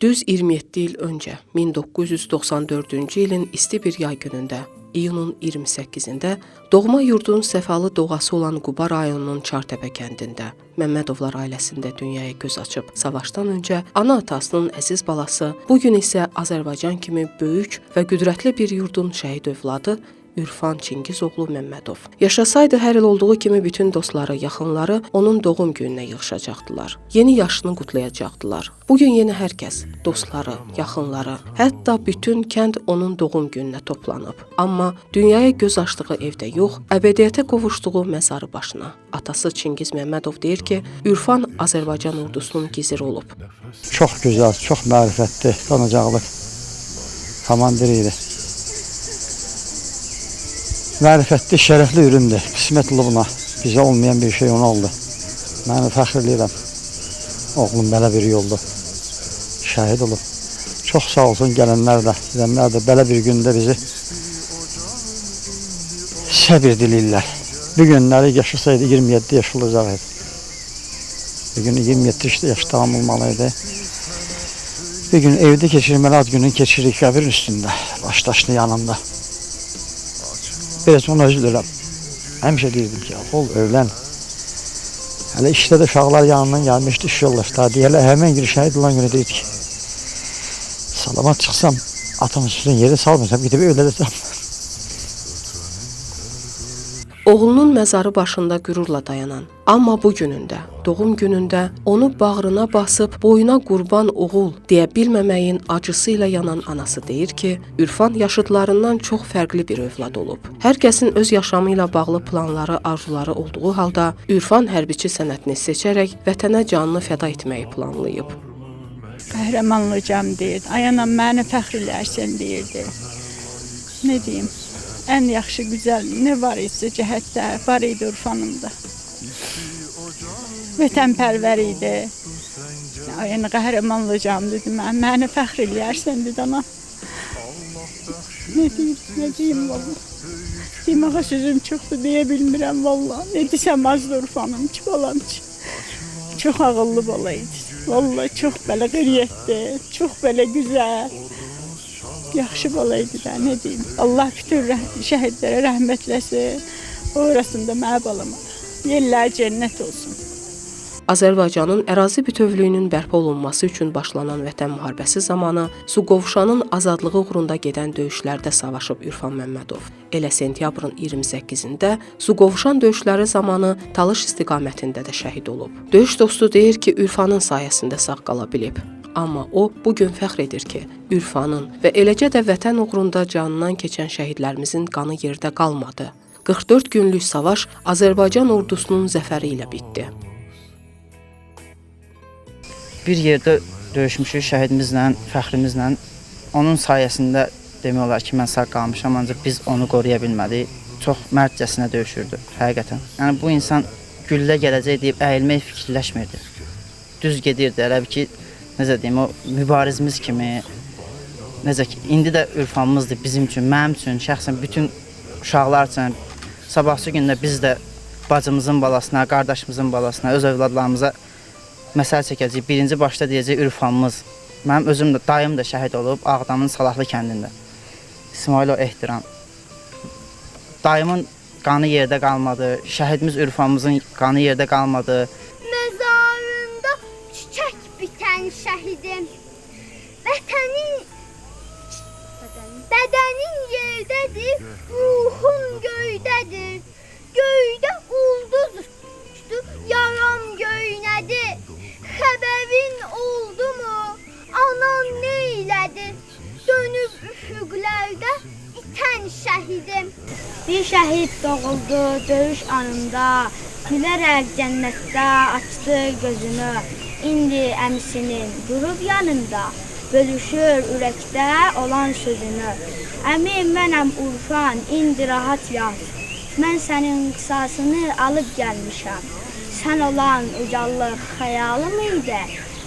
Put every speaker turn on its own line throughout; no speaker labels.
Düz 27 il öncə 1994-cü ilin isti bir yay günündə iyunun 28-də doğma yurdun səfalı doğası olan Quba rayonunun Çartəpə kəndində Məmmədovlar ailəsində dünyaya göz açıb savaşdan öncə ana atasının əziz balası, bu gün isə Azərbaycan kimi böyük və qüdrətli bir yurdun şəhid övladı Ürfan Çingizoğlu Məmmədov. Yaşasaydı hər il olduğu kimi bütün dostları, yaxınları onun doğum gününə yığışacaqdılar. Yeni yaşını qutlayacaqdılar. Bu gün yenə hər kəs, dostları, yaxınları, hətta bütün kənd onun doğum gününə toplanıb. Amma dünyaya göz açdığı evdə yox, əbədiyyətə qovuşduğu məzarı başına. Atası Çingiz Məmmədov deyir ki, Ürfan Azərbaycan ordusunun giziri olub.
Çox gözəl, çox mərifətli, qanacaqlı komandir idi. Mərifətli, şərəfli üründür. Qismət olub buna. Bizə olmayan bir şey ona oldu. Mən fəxr edirəm. Oğlum belə bir yolda şəhid olub. Çox sağ olsun gələnlər də, gedənlər də belə bir gündə bizi səbir diləyirlər. Bu günləri yaşasaydı 27 yaş olacaq idi. Bir gün 27 yaş tamam olmalıydı. Bir gün evde geçirmeli ad gününü geçirdik qəbirin üstündə, başdaşlı yanında. Biraz ona üzülürəm. Həmişə deyirdim ki, ol övlən. Hələ işdə də uşaqlar yanından gəlmişdi, iş yoldaşlar. Deyərlər, həmən gün şəhid olan günü deyirdik ki, salamat çıxsam, atamın üstünə yeri salmırsam, gidib övlədəcəm.
Məzarı başında qürurla dayanan, amma bu günündə, doğum günündə onu bağrına basıb boyuna qurban oğul deyə bilməməyin acısı ilə yanan anası deyir ki, Ürfan yaşıdlarından çox fərqli bir övlad olub. Hər kəsin öz yaşamı ilə bağlı planları, arzuları olduğu halda Ürfan hərbiçi sənətini seçərək vətənə canını fəda etməyi planlayıb.
Qəhrəmanlıcam deyirdi. Ay anam məni fəxr eləyərsən deyirdi. Nə deyim? Ən yaxşı gözəl nə var isə cəhətdə var idi Urfanımda. Vətənpərvər idi. Ana qəhrəmanlıcam dedi. Mən məni fəxr eləyərsən dedi ana. Nə deyim, nə deyim valla. Deməyə sözüm çoxdur deyə bilmirəm valla. Ne desəm azdır Urfanım ki, balam ki. Çox ağıllı bala idi. Vallahi çox belə qeyriyyətli, çox belə gözəl. Yaxşı bala idi də, nə deyim. Allah bütün rəh şəhidlərə rəhmət eləsin. Orasında mənə balama. Yerlər cənnət olsun.
Azərbaycanın ərazi bütövlüyünün bərpa olunması üçün başlanan Vətən müharibəsi zamanı Suqovuşanın azadlığı uğrunda gedən döyüşlərdə savaşıb Ürfan Məmmədov. Elə sentyabrın 28-də Suqovuşan döyüşləri zamanı Talış istiqamətində də şəhid olub. Döyüş dostu deyir ki, Ürfanın sayəsində sağ qala bilib. Amma o bu gün fəxr edir ki, Ürfanın və eləcə də vətən uğrunda canından keçən şəhidlərimizin qanı yerdə qalmadı. 44 günlük savaş Azərbaycan ordusunun zəfəri ilə bitdi.
bir yerdə döyüşmüşük şəhidimizlə, fəxrimizlə. Onun sayəsində demək olar ki, mən sağ qalmışam, ancaq biz onu qoruya bilmədik. Çox mərdcəsinə döyüşürdü, həqiqətən. Yəni bu insan güllə gələcək deyib əyilmək fikirləşmirdi. Düz gedirdi, elə ki, necə deyim, o mübarizimiz kimi necə ki, indi də ürfamızdır bizim üçün, mənim üçün, şəxsən bütün uşaqlar üçün sabahçı gündə biz də bacımızın balasına, qardaşımızın balasına, öz övladlarımıza məsəl çəkəcəyik. Birinci başda deyəcək ürfamız. Mənim özüm də dayım da şəhid olub Ağdamın Salahlı kəndində. İsmailov ehtiram. Dayımın qanı yerdə qalmadı. Şəhidimiz ürfamızın qanı yerdə qalmadı.
Vətənin Bedenin yerdedir, ruhun göydədir. Göydə ulduz uçdu, yaram göynədi. Xəbərin oldu mu? Anan neylədi? Dönüb üfüqlərdə itən şəhidim. Bir şəhid doğuldu döyüş anında. Gülərək cənnətdə açdı gözünü. İndi əmisinin durub yanında. Bölüşür ürəkdə olan sözünü. Əmi mənəm Urfan, indi rahat yat. Mən sənin qisasını alıb gəlmişəm. Sən olan ucallıq xəyalım idi.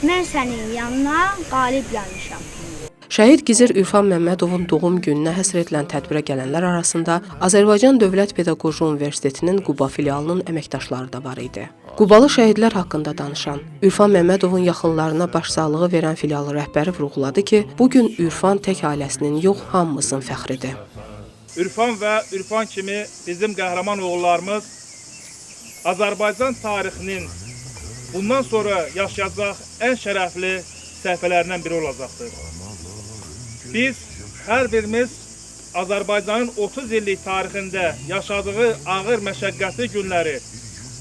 Mən sənin yanına qalib gəlmişəm.
Şəhid Gizir Ürfan Məmmədovun doğum gününə həsr edilən tədbirə gələnlər arasında Azərbaycan Dövlət Pedaqoji Universitetinin Quba filialının əməkdaşları da var idi. Qubalı şəhidlər haqqında danışan Ürfan Məmmədovun yaxınlarına başsağlığı verən filial rəhbəri vurğuladı ki, bu gün Ürfan tək ailəsinin yox, hamımızın fəxridir.
Ürfan və Ürfan kimi bizim qəhrəman oğullarımız Azərbaycan tarixinin bundan sonra yaşayacaq ən şərəfli səhifələrindən biri olacaqdır. Biz hər birimiz Azərbaycanın 30 illik tarixində yaşadığı ağır məşəqqətli günləri,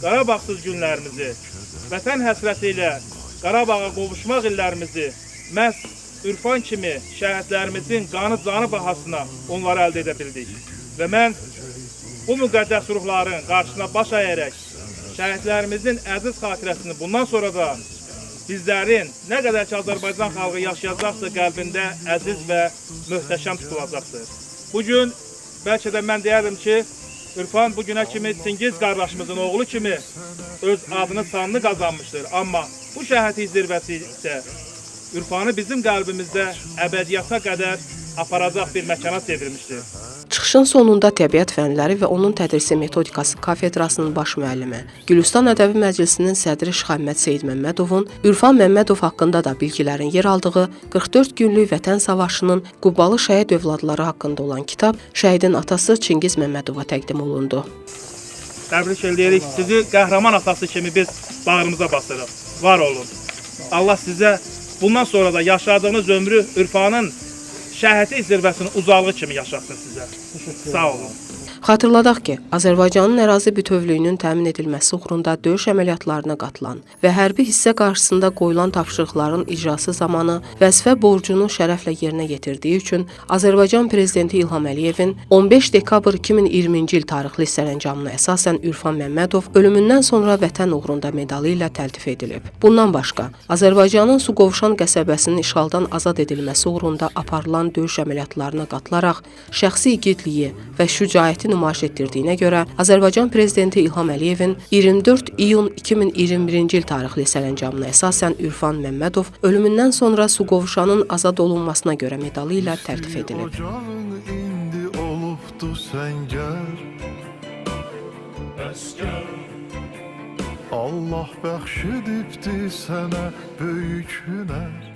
Qarabağsız günlərimizi, vətən həsrəti ilə Qarabağa qovuşmaq illərimizi məhz Ürfan kimi şəhidlərimizin qanı canı bahasına onları əldə edə bildik. Və mən bu müqəddəs ruhların qarşısına baş əyərək şəhidlərimizin əziz xatirəsini bundan sonra da bizlərin nə qədər ki Azərbaycan xalqı yaşayacaqsa qəlbində əziz və möhtəşəm tutulacaqdır. Bu gün bəlkə də mən ki, Ürfan bu günə kimi Çingiz qardaşımızın oğlu kimi öz adını sanını qazanmışdır. Amma bu şəhəti zirvəsi isə Ürfanı bizim qəlbimizdə əbədiyyata qədər aparacaq bir məkana çevrilmişdir.
Çıxışın sonunda təbiət fənləri və onun tədrisi metodikası kafedrasının baş müəllimi, Gülüstan Ədəbi Məclisinin sədri Şıxəmmət Seyid Məmmədovun Ürfan Məmmədov haqqında da bilgilərin yer aldığı 44 günlük Vətən savaşının Qubalı şəhid övladları haqqında olan kitab şəhidin atası Çingiz Məmmədova təqdim olundu.
Təbrik edirik sizi qəhrəman atası kimi biz bağrımıza basırıq. Var olun. Allah sizə bundan sonra da yaşadığınız ömrü Ürfanın şəhəti zirvəsinin uzalığı kimi yaşatsın sizə. Sağ olun.
Xatırladaq ki, Azərbaycanın ərazi bütövlüyünün təmin edilməsi uğrunda döyüş əməliyyatlarına qatılan və hərbi hissə qarşısında qoyulan tapşırıqların icrası zamanı vəzifə borcunu şərəflə yerinə yetirdiyi üçün Azərbaycan prezidenti İlham Əliyevin 15 dekabr 2020-ci il tarixli sərəncamına əsasən Ürfan Məmmədov ölümündən sonra vətən uğrunda medalı ilə təltif edilib. Bundan başqa, Azərbaycanın Suqovuşan qəsəbəsinin işğaldan azad edilməsi uğrunda aparılan döyüş əməliyyatlarına qatılaraq şəxsi igidliyi və şücaəti nümayiş etdirdiyinə görə Azərbaycan prezidenti İlham Əliyevin 24 iyun 2021-ci il tarixli sərəncamına əsasən Ürfan Məmmədov ölümündən sonra Suqovuşanın azad olunmasına görə medalı ilə təltif edilib.
İndi olubdu səngər. Allah bəxş edibdi sənə böyük hünər